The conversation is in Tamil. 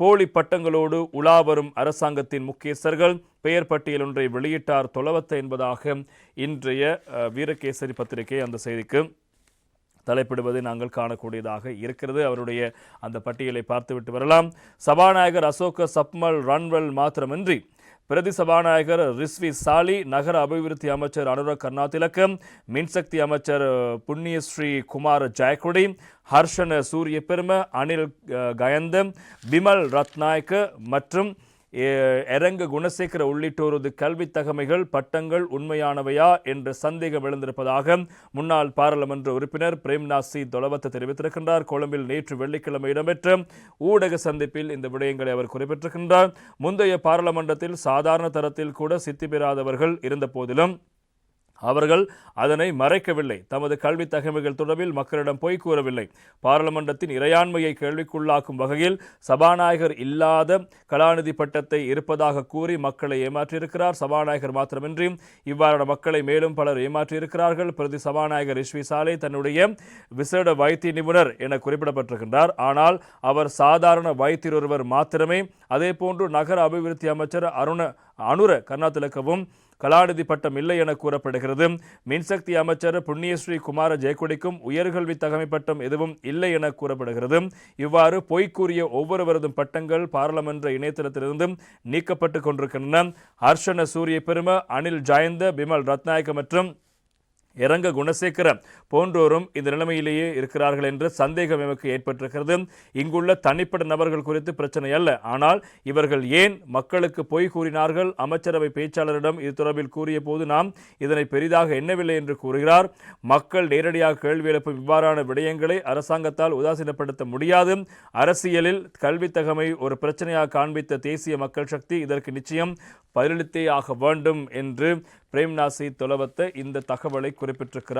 போலி பட்டங்களோடு உலா வரும் அரசாங்கத்தின் முக்கியஸ்தர்கள். பெயர் பட்டியல் ஒன்றை வெளியிட்டார் தொலவத்த என்பதாக இன்றைய வீரகேசரி பத்திரிகை அந்த செய்திக்கு தலைப்பிடுவதை நாங்கள் காணக்கூடியதாக இருக்கிறது. அவருடைய அந்த பட்டியலை பார்த்துவிட்டு வரலாம். சபாநாயகர் அசோக சப்மல் ரன்வெல் மாத்திரமின்றி பிரதி சபாநாயகர் ரிஸ்வி சாலி நகர அபிவிருத்தி அமைச்சர் அனுரக் கர்ணாதிலக்கு மின்சக்தி அமைச்சர் புண்ணியஸ்ரீ குமார் ஜெயக்குடி ஹர்ஷன சூரிய பெரும அனில் கயந்தம் பிமல் ரத்நாயக்க மற்றும் எ- குணசேகர உள்ளிட்டோரது கல்வித் தகமைகள் பட்டங்கள் உண்மையானவையா என்ற சந்தேகம் எழுந்திருப்பதாக முன்னாள் பாராளுமன்ற உறுப்பினர் பிரேம்நாத் சி. தொலவத்த தெரிவித்திருக்கின்றார். கொழும்பில் நேற்று வெள்ளிக்கிழமை இடம்பெற்ற ஊடக சந்திப்பில் இந்த விடயங்களை அவர் குறிப்பிட்டிருக்கின்றார். முந்தைய பாராளுமன்றத்தில் சாதாரண தரத்தில் கூட சித்தி பெறாதவர்கள் இருந்த போதிலும் அவர்கள் அதனை மறைக்கவில்லை. தமது கல்வி தகமைகள் தொடர்பில் மக்களிடம் பொய் கூறவில்லை. பாராளுமன்றத்தின் இறையாண்மையை கேள்விக்குள்ளாக்கும் வகையில் சபாநாயகர் இல்லாத கலாநிதி பட்டத்தை இருப்பதாக கூறி மக்களை ஏமாற்றியிருக்கிறார். சபாநாயகர் மாத்திரமின்றி இவ்வாறான மக்களை மேலும் பலர் ஏமாற்றியிருக்கிறார்கள். பிரதி சபாநாயகர் இஸ்வி சாலை தன்னுடைய விசேட வைத்திய நிபுணர் என குறிப்பிடப்பட்டிருக்கின்றார். ஆனால் அவர் சாதாரண வைத்தியர் ஒருவர் மாத்திரமே. அதேபோன்று நகர அபிவிருத்தி அமைச்சர் அருண அனுர கர்நாத்திலக்கவும் கலாநிதி பட்டம் இல்லை என கூறப்படுகிறது. மின்சக்தி அமைச்சர் புண்ணியஸ்ரீ குமார ஜெயக்குடிக்கும் உயர்கல்வி தகமை பட்டம் எதுவும் இல்லை என கூறப்படுகிறது. இவ்வாறு பொய்க்கூறிய ஒவ்வொருவரதும் பட்டங்கள் பாராளுமன்ற இணையதளத்திலிருந்து நீக்கப்பட்டு கொண்டிருக்கின்றன. ஹர்ஷன சூரிய பெரும அனில் ஜாயந்த பிமல் ரத்நாயக்க மற்றும் இறங்க குணசேகர போன்றோரும் இந்த நிலைமையிலேயே இருக்கிறார்கள் என்று சந்தேகம் எமக்கு ஏற்பட்டிருக்கிறது. இங்குள்ள தனிப்பட்ட நபர்கள் குறித்து பிரச்சனை அல்ல. ஆனால் இவர்கள் ஏன் மக்களுக்கு பொய் கூறினார்கள்? அமைச்சரவை பேச்சாளரிடம் இது தொடர்பில் கூறிய போது நாம் இதனை பெரிதாக எண்ணவில்லை என்று கூறுகிறார். மக்கள் நேரடியாக கேள்வி எழுப்பும் இவ்வாறான விடயங்களை அரசாங்கத்தால் உதாசீனப்படுத்த முடியாது. அரசியலில் கல்வித்தகமை ஒரு பிரச்சனையாக காண்பித்த தேசிய மக்கள் சக்தி இதற்கு நிச்சயம் பதிலளித்தே ஆக வேண்டும் என்று பிரேம்நாசி தொலவத்த இந்த தகவலை குறிப்பிட்டிருக்கிறார்.